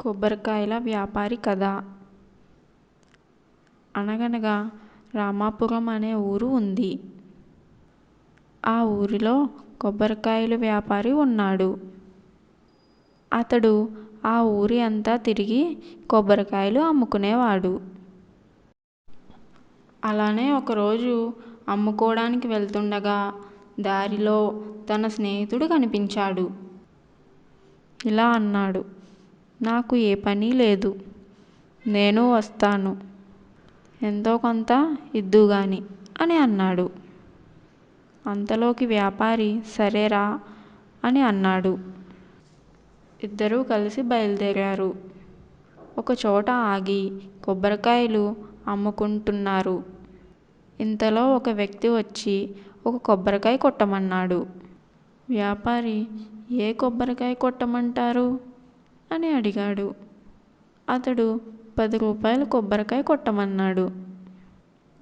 కొబ్బరికాయల వ్యాపారి కథ అనగనగా రామాపురం అనే ఊరు ఉంది. ఆ ఊరిలో కొబ్బరికాయలు వ్యాపారి ఉన్నాడు. అతడు ఆ ఊరి అంతా తిరిగి కొబ్బరికాయలు అమ్ముకునేవాడు. అలానే ఒకరోజు అమ్ముకోడానికి వెళ్తుండగా దారిలో తన స్నేహితుడు కనిపించాడు. ఇలా అన్నాడు. నాకు ఏ పని లేదు. నేను వస్తాను. ఎంతో కొంత ఇద్దువుగాని అని అన్నాడు. అంతలోకి వ్యాపారి సరేరా అని అన్నాడు. ఇద్దరూ కలిసి బయలుదేరారు. ఒకచోట ఆగి కొబ్బరికాయలు అమ్ముకుంటున్నారు. ఇంతలో ఒక వ్యక్తి వచ్చి ఒక కొబ్బరికాయ కొట్టమన్నాడు. వ్యాపారి ఏ కొబ్బరికాయ కొట్టమంటారు? అని అడిగాడు. అతడు పది రూపాయలు కొబ్బరికాయ కొట్టమన్నాడు.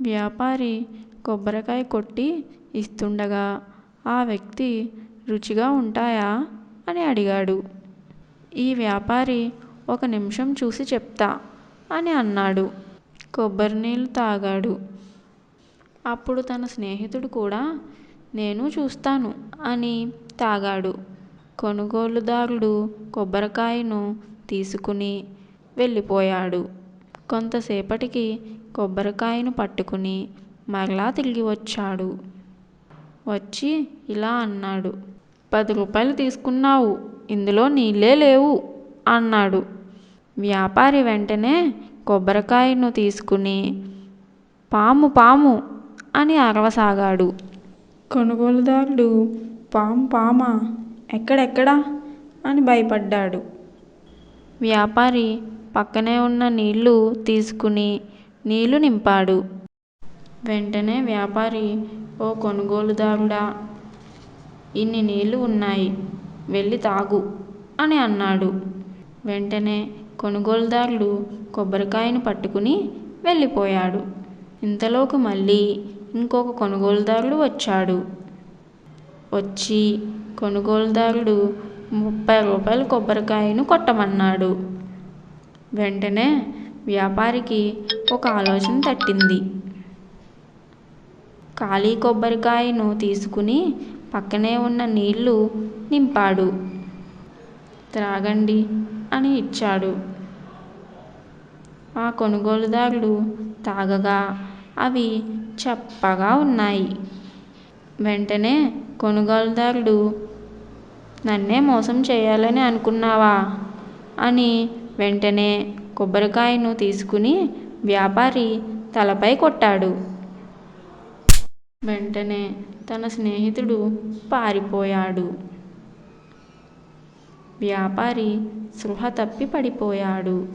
వ్యాపారి కొబ్బరికాయ కొట్టి ఇస్తుండగా ఆ వ్యక్తి రుచిగా ఉంటాయా? అని అడిగాడు. ఈ వ్యాపారి ఒక నిమిషం చూసి చెప్తా అని అన్నాడు. కొబ్బరి నీళ్ళు తాగాడు. అప్పుడు తన స్నేహితుడు కూడా నేను చూస్తాను అని తాగాడు. కొనుగోలుదారుడు కొబ్బరికాయను తీసుకుని వెళ్ళిపోయాడు. కొంతసేపటికి కొబ్బరికాయను పట్టుకుని మరలా తిరిగి వచ్చాడు. వచ్చి ఇలా అన్నాడు. పది రూపాయలు తీసుకున్నావు. ఇందులో నీళ్ళే లేవు అన్నాడు. వ్యాపారి వెంటనే కొబ్బరికాయను తీసుకుని పాము పాము అని అరవసాగాడు. కొనుగోలుదారుడు పాము పామా ఎక్కడెక్కడా అని భయపడ్డాడు. వ్యాపారి పక్కనే ఉన్న నీళ్ళు తీసుకుని నీళ్ళు నింపాడు. వెంటనే వ్యాపారి ఓ కొనుగోలుదారుడా ఇన్ని నీళ్ళు ఉన్నాయి వెళ్ళి తాగు అని అన్నాడు. వెంటనే కొనుగోలుదారుడు కొబ్బరికాయను పట్టుకుని వెళ్ళిపోయాడు. ఇంతలోకి మళ్ళీ ఇంకొక కొనుగోలుదారుడు వచ్చాడు. వచ్చి కొనుగోలుదారుడు ముప్పై రూపాయల కొబ్బరికాయను కొట్టమన్నాడు. వెంటనే వ్యాపారికి ఒక ఆలోచన తట్టింది. ఖాళీ కొబ్బరికాయను తీసుకుని పక్కనే ఉన్న నీళ్ళు నింపాడు. త్రాగండి అని ఇచ్చాడు. ఆ కొనుగోలుదారుడు తాగగా అవి చప్పగా ఉన్నాయి. వెంటనే కొనుగోలుదారుడు నన్నే మోసం చేయాలని అనుకున్నావా? అని వెంటనే కొబ్బరికాయను తీసుకుని వ్యాపారి తలపై కొట్టాడు. వెంటనే తన స్నేహితుడు పారిపోయాడు. వ్యాపారి స్పృహ తప్పి పడిపోయాడు